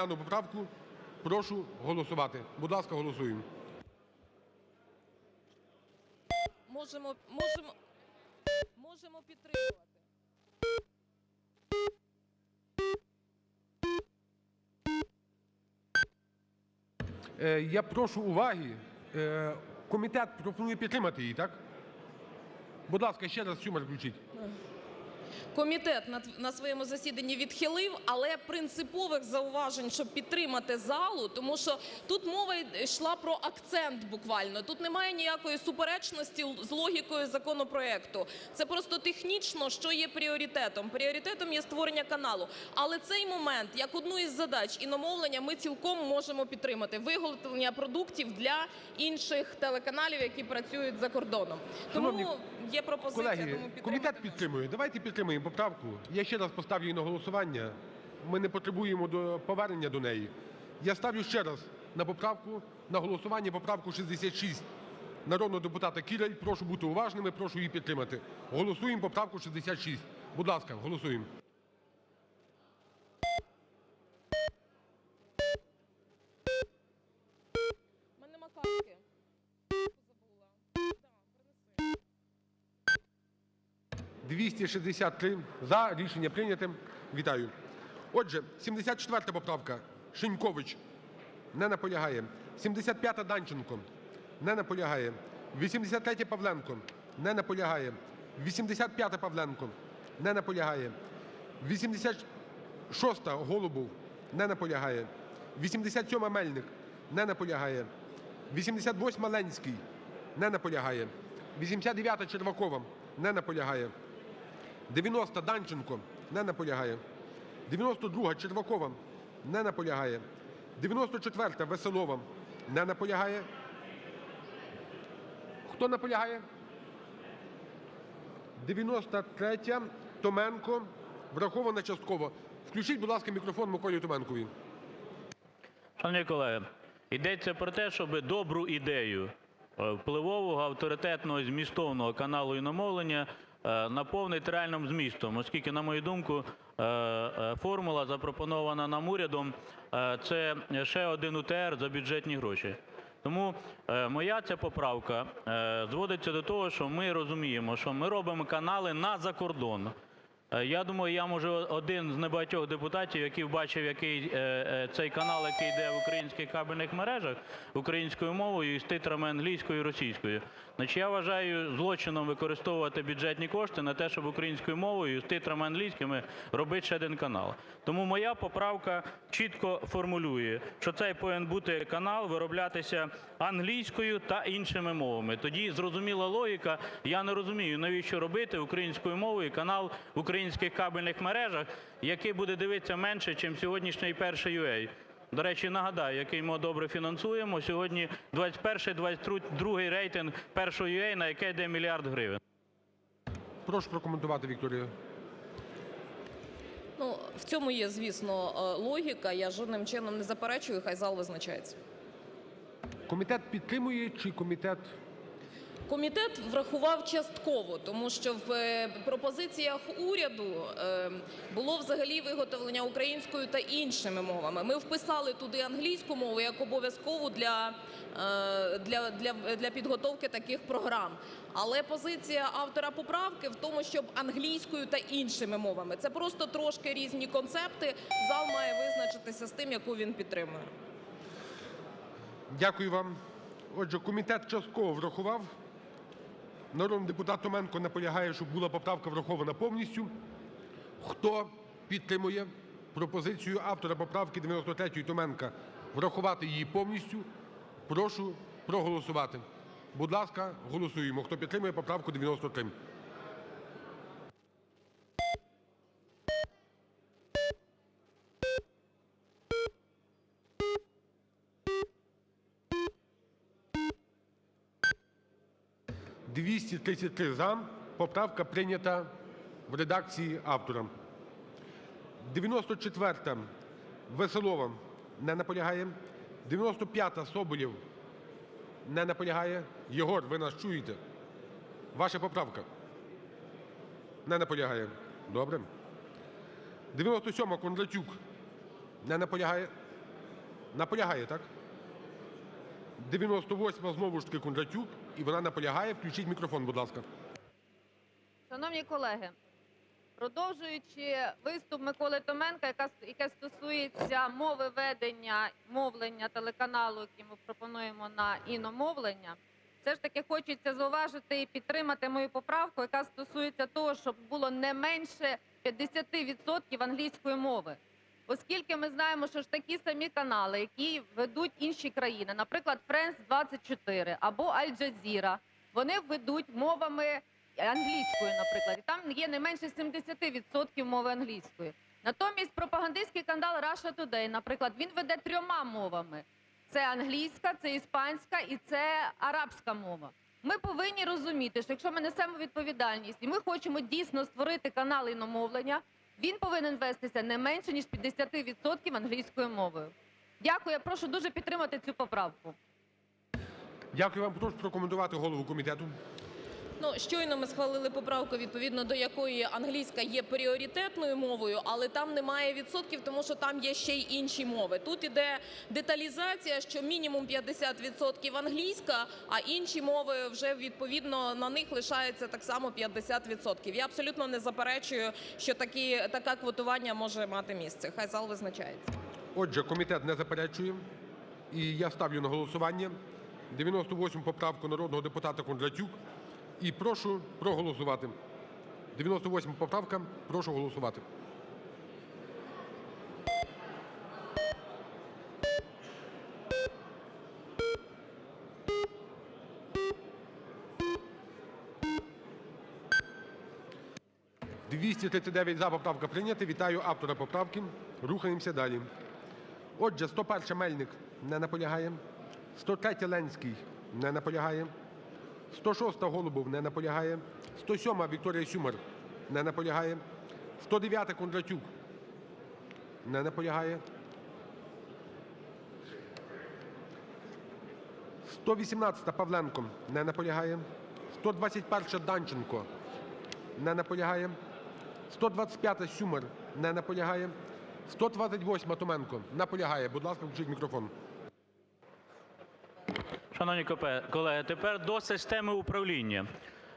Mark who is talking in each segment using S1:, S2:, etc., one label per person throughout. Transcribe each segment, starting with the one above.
S1: дану поправку, прошу голосувати. Будь ласка, голосуємо.
S2: Можемо, можемо, можемо підтримувати.
S1: Е, Я прошу уваги. Е, Комітет пропонує підтримати її, так? Будь ласка, ще раз Сюмар включіть.
S2: Комітет на, своєму засіданні відхилив, але принципових зауважень, щоб підтримати залу, тому що тут мова йшла про акцент буквально. Тут немає ніякої суперечності з логікою законопроекту. Це просто технічно, що є пріоритетом. Пріоритетом є створення каналу. Але цей момент, як одну із задач іномовлення, ми цілком можемо підтримати виготовлення продуктів для інших телеканалів, які працюють за кордоном. Тому є пропозиція. Тому підтримати
S1: комітет підтримує. Давайте підтримаємо поправку. Я ще раз поставлю її на голосування. Ми не потребуємо повернення до неї. Я ставлю ще раз на поправку, на голосування поправку 66 народного депутата Кіраль. Прошу бути уважними, прошу її підтримати. Голосуємо поправку 66. Будь ласка, голосуємо. 263 за. Рішення прийняте. Вітаю. Отже, 74 поправка. Шинькович. Не наполягає. 75-та Данченко. Не наполягає. 83 Павленко. Не наполягає. 85-та Павленко. Не наполягає. 86-та Голубов. Не наполягає. 87-ма Мельник. Не наполягає. 88-ма Ленський. Не наполягає. 89-та Червакова. Не наполягає. 90 Данченко не наполягає. 92 Червакова не наполягає. 94 Веселова не наполягає. Хто наполягає? 93 Томенко врахована частково. Включіть, будь ласка, мікрофон Миколі Томенкові.
S3: Шановні колеги, йдеться про те, щоб добру ідею е, впливового, авторитетного, змістовного каналу іномовлення е, наповнити реальним змістом, оскільки, на мою думку, е, е, формула, запропонована нам урядом, це ще один УТР за бюджетні гроші. Тому моя ця поправка зводиться до того, що ми розуміємо, що ми робимо канали на закордон. Е, Я думаю, я, може, один з небагатьох депутатів, який бачив, який е, е, цей канал, який йде в українських кабельних мережах українською мовою і з титрами англійською і російською. Значить, я вважаю злочином використовувати бюджетні кошти на те, щоб українською мовою з титрами англійськими робити ще один канал. Тому моя поправка чітко формулює, що цей повинен бути канал вироблятися англійською та іншими мовами. Тоді зрозуміла логіка. Я не розумію, навіщо робити українською мовою канал в українських кабельних мережах, який буде дивитися менше, ніж сьогоднішній перший UA. До речі, нагадаю, який ми добре фінансуємо. Сьогодні 21-22 рейтинг першого UA, на яке йде мільярд гривень.
S1: Прошу прокоментувати, Вікторія.
S2: Ну, в цьому є, звісно, е, логіка. Я жодним чином не заперечую, хай зал визначається.
S1: Комітет підтримує чи комітет
S2: Комітет врахував частково, тому що в е, пропозиціях уряду е, було взагалі виготовлення українською та іншими мовами. Ми вписали туди англійську мову як обов'язкову для, е, для, для, для підготовки таких програм. Але позиція автора поправки в тому, щоб англійською та іншими мовами. Це просто трошки різні концепти. Зал має визначитися з тим, яку він підтримує.
S1: Дякую вам. Отже, комітет частково врахував. Народний депутат Томенко наполягає, щоб була поправка врахована повністю. Хто підтримує пропозицію автора поправки 93 Томенка врахувати її повністю, прошу проголосувати. Будь ласка, голосуємо. Хто підтримує поправку 93? – 233 за. Поправка прийнята в редакції автора. 94-а Веселова. Не наполягає. 95-та Соболєв. Не наполягає. Єгор, ви нас чуєте? Ваша поправка. Не наполягає. Добре. 97-а Кондратюк. Не наполягає. Наполягає, так? 98 знову ж таки Кондратюк, і вона наполягає. Включіть мікрофон, будь ласка.
S4: Шановні колеги, продовжуючи виступ Миколи Томенка, яке стосується мови ведення мовлення телеканалу, який ми пропонуємо на іномовлення, все ж таки хочеться зауважити і підтримати мою поправку, яка стосується того, щоб було не менше 50% англійської мови. Оскільки ми знаємо, що ж такі самі канали, які ведуть інші країни, наприклад, France 24 або Аль Джазіра, вони ведуть мовами англійською, наприклад, і там є не менше 70% мови англійської. Натомість пропагандистський канал Russia Today, наприклад, він веде трьома мовами: це англійська, це іспанська і це арабська мова. Ми повинні розуміти, що якщо ми несемо відповідальність і ми хочемо дійсно створити канал іномовлення, він повинен вестися не менше ніж 50% англійською мовою. Дякую. Я прошу дуже підтримати цю поправку.
S1: Дякую вам. Прошу прокоментувати голову комітету.
S2: Ну, щойно ми схвалили поправку, відповідно до якої англійська є пріоритетною мовою, але там немає відсотків, тому що там є ще й інші мови. Тут іде деталізація, що мінімум 50% англійська, а інші мови вже відповідно на них лишається так само 50%. Я абсолютно не заперечую, що такі таке квотування може мати місце. Хай зал визначається.
S1: Отже, комітет не заперечує. І я ставлю на голосування 98 поправку народного депутата Кондратюк. І прошу проголосувати. 98 поправка. Прошу голосувати. «239 за поправка прийнята. Вітаю автора поправки. Рухаємося далі. Отже, 101 Мельник не наполягає. 103 Ленський не наполягає. 106 Голубов не наполягає. 107 Вікторія Сюмар не наполягає. 109 Кондратюк не наполягає. 118 Павленко не наполягає. 121 Данченко не наполягає. 125 Сюмар не наполягає. 128 Томенко наполягає. Будь ласка, включіть мікрофон.
S3: Шановні колеги, тепер до системи управління.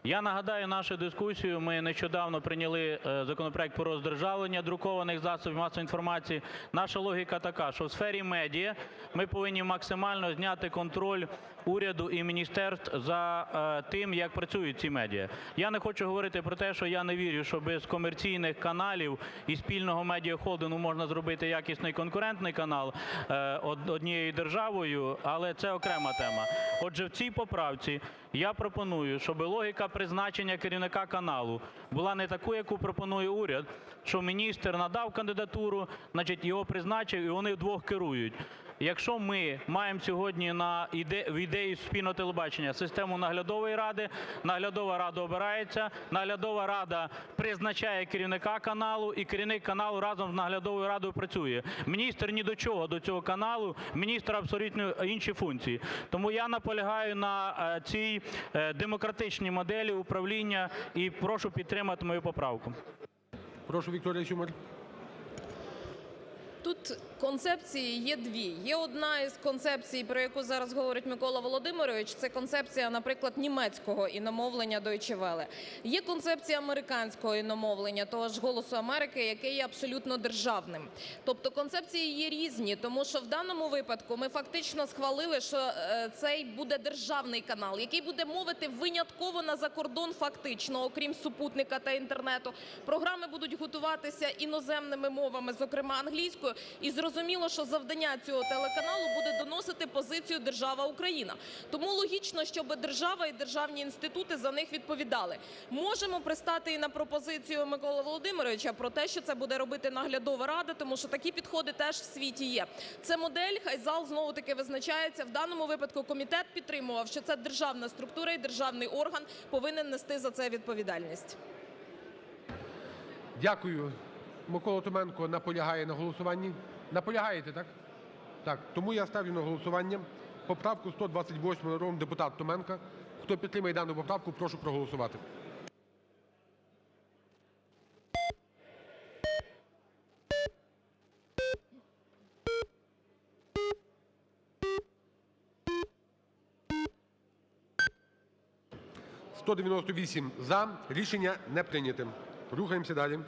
S3: Я нагадаю нашу дискусію. Ми нещодавно прийняли е, законопроект про роздержавлення друкованих засобів масової інформації. Наша логіка така, що в сфері медіа ми повинні максимально зняти контроль уряду і міністерств за е, тим, як працюють ці медіа. Я не хочу говорити про те, що я не вірю, що без комерційних каналів і спільного медіахолдингу можна зробити якісний конкурентний канал е, од- однією державою, але це окрема тема. Отже, в цій поправці я пропоную, щоб логіка призначення керівника каналу була не такою, яку пропонує уряд, що міністр надав кандидатуру, значить його призначив, і вони вдвох керують. Якщо ми маємо сьогодні на іде в ідеї спільного телебачення систему наглядової ради, наглядова рада обирається, наглядова рада призначає керівника каналу, і керівник каналу разом з наглядовою радою працює. Міністр ні до чого до цього каналу, міністр абсолютно інші функції. Тому я наполягаю на е, цій е, демократичній моделі управління і прошу підтримати мою поправку.
S1: Прошу, Вікторія Сюмар.
S2: Тут концепції є дві. Є одна із концепцій, про яку зараз говорить Микола Володимирович. Це концепція, наприклад, німецького іномовлення Deutsche Welle. Є концепція американського іномовлення, того ж голосу Америки, яке є абсолютно державним. Тобто концепції є різні, тому що в даному випадку ми фактично схвалили, що е, цей буде державний канал, який буде мовити винятково на закордон, фактично, окрім супутника та інтернету. Програми будуть готуватися іноземними мовами, зокрема англійською. І зрозуміло, що завдання цього телеканалу буде доносити позицію держава Україна. Тому логічно, щоб держава і державні інститути за них відповідали. Можемо пристати і на пропозицію Миколи Володимировича про те, що це буде робити наглядова рада, тому що такі підходи теж в світі є. Це модель, хай зал знову таки визначається. В даному випадку комітет підтримував, що це державна структура і державний орган повинен нести за це відповідальність.
S1: Дякую. Микола Томенко наполягає на голосуванні. Наполягаєте, так? Так. Тому я ставлю на голосування поправку 128 народного депутата Томенка. Хто підтримує дану поправку, прошу проголосувати. За 198 за. Рішення не прийняте. Рухаємося далі.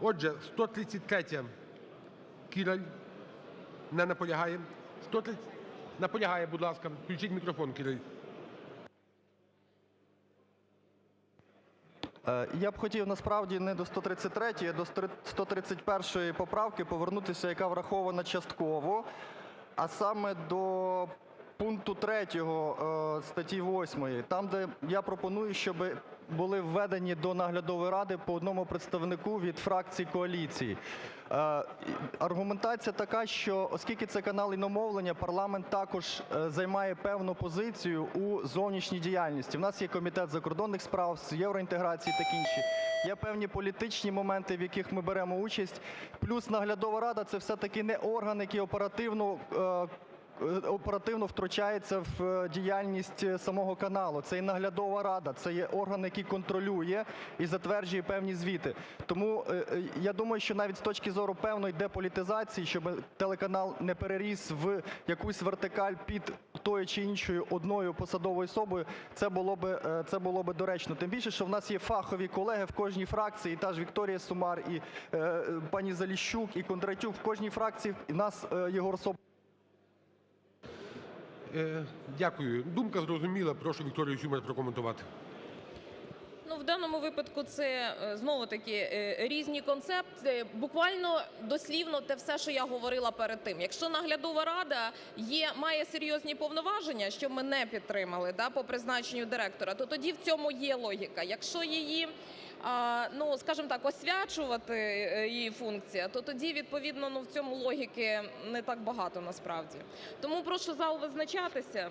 S1: Отже, 133 Кіраль. Не наполягає. 130... Наполягає, будь ласка. Включіть мікрофон, Кіраль.
S5: Е, Я б хотів насправді не до 133, а до 131 поправки повернутися, яка врахована частково, а саме до пункту 3 статті 8, там, де я пропоную, щоб були введені до наглядової ради по одному представнику від фракції коаліції. Е, Аргументація така, що оскільки це канал іномовлення, парламент також е, займає певну позицію у зовнішній діяльності. У нас є комітет закордонних справ, з євроінтеграції та інші. Є певні політичні моменти, в яких ми беремо участь. Плюс наглядова рада це все-таки не орган, який оперативно. Оперативно втручається в е, діяльність е, самого каналу. Це і наглядова рада, це є орган, який контролює і затверджує певні звіти. Тому е, я думаю, що навіть з точки зору певної деполітизації, щоб телеканал не переріс в якусь вертикаль під тою чи іншою одною посадовою особою, це було би це було би доречно. Тим більше, що в нас є фахові колеги в кожній фракції, і та ж Вікторія Сумар, і пані Заліщук, і Кондратюк в кожній фракції. Нас Єгор Соболєв
S1: Дякую. Думка зрозуміла. Прошу Вікторію Сюмар прокоментувати.
S2: Ну, в даному випадку це е, знову таки е, різні концепти. Буквально дослівно те все, що я говорила перед тим. Якщо наглядова рада є, має серйозні повноваження, що ми не підтримали да, по призначенню директора, то тоді в цьому є логіка. Якщо її ну, скажімо так, освячувати е, її функція, то тоді відповідно ну в цьому логіки не так багато насправді. Тому прошу зал визначатися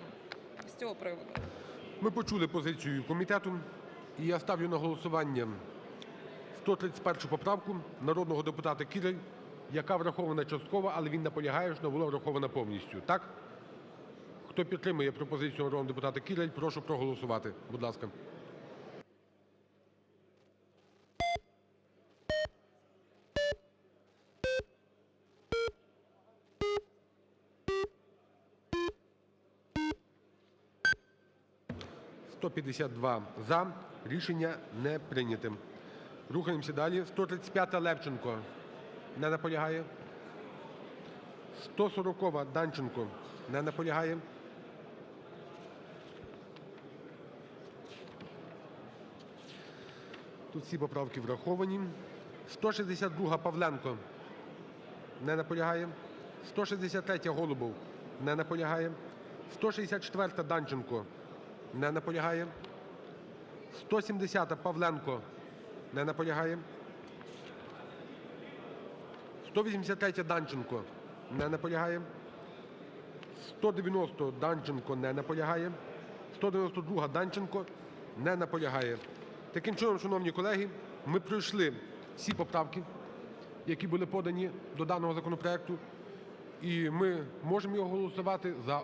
S2: з цього приводу.
S1: Ми почули позицію комітету, і я ставлю на голосування 131 поправку народного депутата Кіраль, яка врахована частково, але він наполягає, що була врахована повністю. Так? Хто підтримує пропозицію народного депутата Кіраль, прошу проголосувати. Будь ласка. «152 за». Рішення не прийняте. Рухаємося далі. 135-та Левченко. Не наполягає. 140-а Данченко. Не наполягає. Тут всі поправки враховані. 162-га Павленко. Не наполягає. 163-я Голубов. Не наполягає. 164-та Данченко. Не наполягає. 170-та Павленко. Не наполягає. 183-я Данченко. Не наполягає. 190 Данченко не наполягає. 192 Данченко не наполягає. Таким чином, шановні колеги, ми пройшли всі поправки, які були подані до даного законопроекту. І ми можемо його голосувати за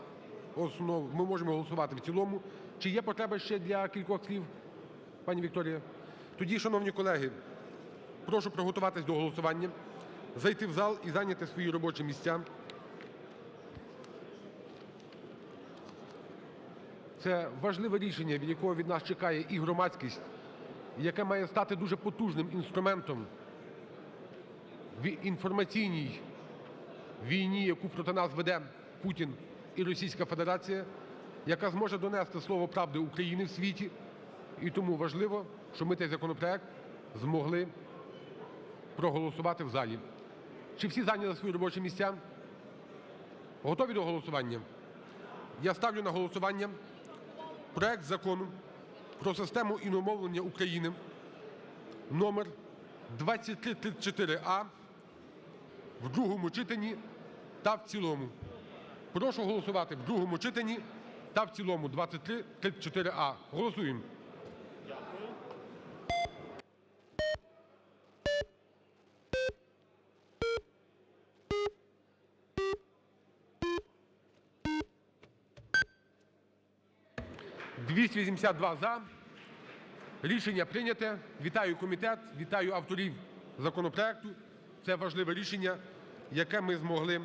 S1: основу. Ми можемо голосувати в цілому. Чи є потреба ще для кількох слів, пані Вікторія? Тоді, шановні колеги, прошу приготуватись до голосування, зайти в зал і зайняти свої робочі місця. Це важливе рішення, від якого від нас чекає і громадськість, яке має стати дуже потужним інструментом в інформаційній війні, яку проти нас веде Путін і Російська Федерація, яка зможе донести слово правди України в світі. І тому важливо, що ми цей законопроект змогли проголосувати в залі. Чи всі зайняли свої робочі місця? Готові до голосування? Я ставлю на голосування проект Закону про систему іномовлення України номер 2334а в другому читанні та в цілому. Прошу голосувати в другому читанні та в цілому 2334а. Голосуємо. «282 за». Рішення прийняте. Вітаю комітет, вітаю авторів законопроекту. Це важливе рішення, яке ми змогли